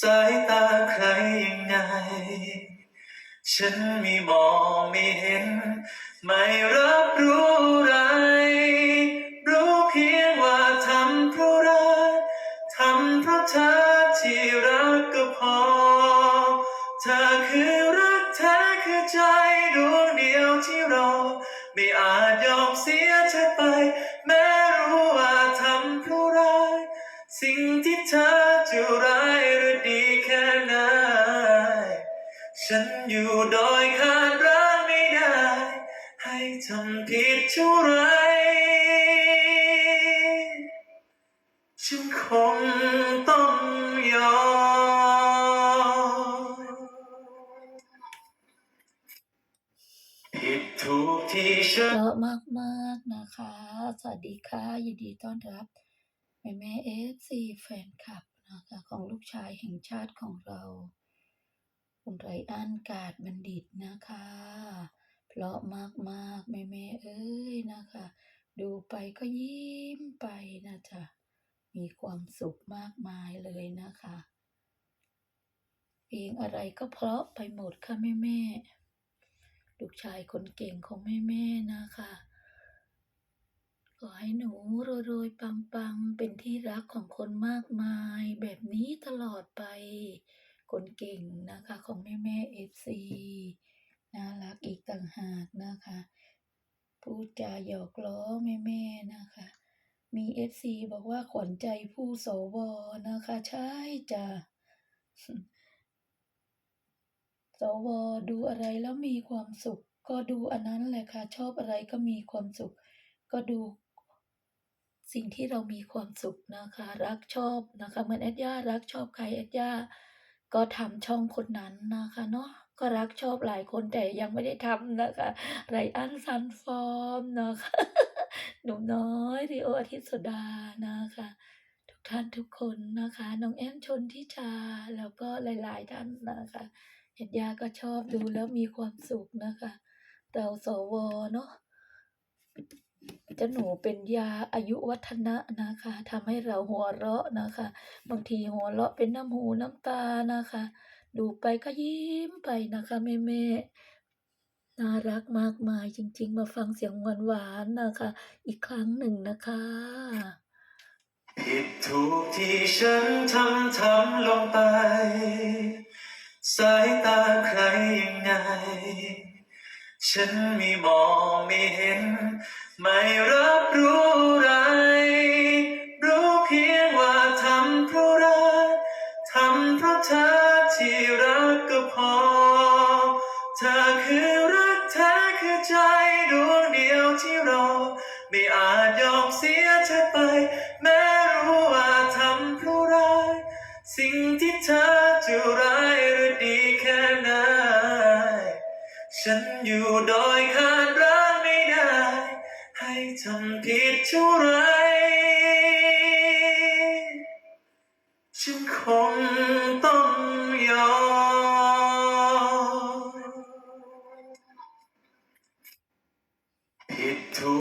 สายตาใครยังไง ฉันม่มองไม่เห็น ไม่รับรู้ไรรู้เพียงว่าทำเพราะรักทำเพราะเธอที่รักก็พอ เธอคือรักแท้คือใจดวงเดียวที่รอ ไม่อาจยอมเสียเธอ สิ่งที่เธอจะร้ายหรือดีแค่ไหน ฉันอยู่โดยขาดรักไม่ได้ ให้ทำผิดเท่าไรฉันคงต้องยอมผิดถูกที่ฉัน เยอะมากๆนะคะ สวัสดีค่ะ ยินดีต้อนรับ แม่แม่เอฟซีแฟนคลับนะคะของลูกชายแห่งชาติของเรา คุณไรอันกาดบัณฑิตนะคะ เพราะมากๆแม่แม่เอ้ยนะคะ ดูไปก็ยิ้มไปนะจ๊ะมีความสุขมากมายเลยนะคะเพลงอะไรก็เพราะไปหมดค่ะแม่แม่ลูกชายคนเก่งของแม่แม่นะคะ ขอให้หนูรวยๆปังๆ เป็นที่รักของคนมากมาย แบบนี้ตลอดไป คนเก่งนะคะของแม่แม่เอฟซีน่ารักอีกต่างหากนะคะ พูดจาหยอกล้อแม่แม่ๆนะคะ มีเอฟซีบอกว่าขวัญใจผู้สวนะคะ ใช่จ้ะสวดูอะไรแล้วมีความสุข ก็ดูอันนั้นแหละค่ะ ชอบอะไรก็มีความสุข ก็ดู สิ่งที่เรามีความสุขนะคะ รักชอบนะคะเหมือนแอดย่ารักชอบใครแอดย่าก็ทำช่องคนนั้นนะคะเนาะก็รักชอบหลายคนแต่ยังไม่ได้ทำนะคะไรอันซันฟอร์มนะคะหนุ่มน้อยริโออาทิตย์สดานะคะ ทุกท่านทุกคนนะคะน้องแอมชนทิชาแล้วก็หลาย ๆ ท่านนะคะเห็นยาก็ชอบดูแล้วมีความสุขนะคะเราสวเนาะ เจะหนูเป็นยาอายุวัฒนะนะคะทำให้เราหัวเราะนะคะ บางทีหัวเราะเป็นน้ำหูน้ำตานะคะ ดูไปก็ยิ้มไปนะคะแม่แม่น่ารักมากมายจริง ๆ มาฟังเสียงหวานๆนะคะ อีกครั้งหนึ่งนะคะผิดถูกที่ฉันทำทำลงไป สายตาใครยัง ฉันไม่มองไม่เห็น ไม่รับรู้อะไร รู้เพียงว่าทำเพราะรักทำเพราะเธอที่รักก็พอ เธอคือ ฉันอยู่โดยขาดรักไม่ได้ ให้ทำผิดชั่วร้าย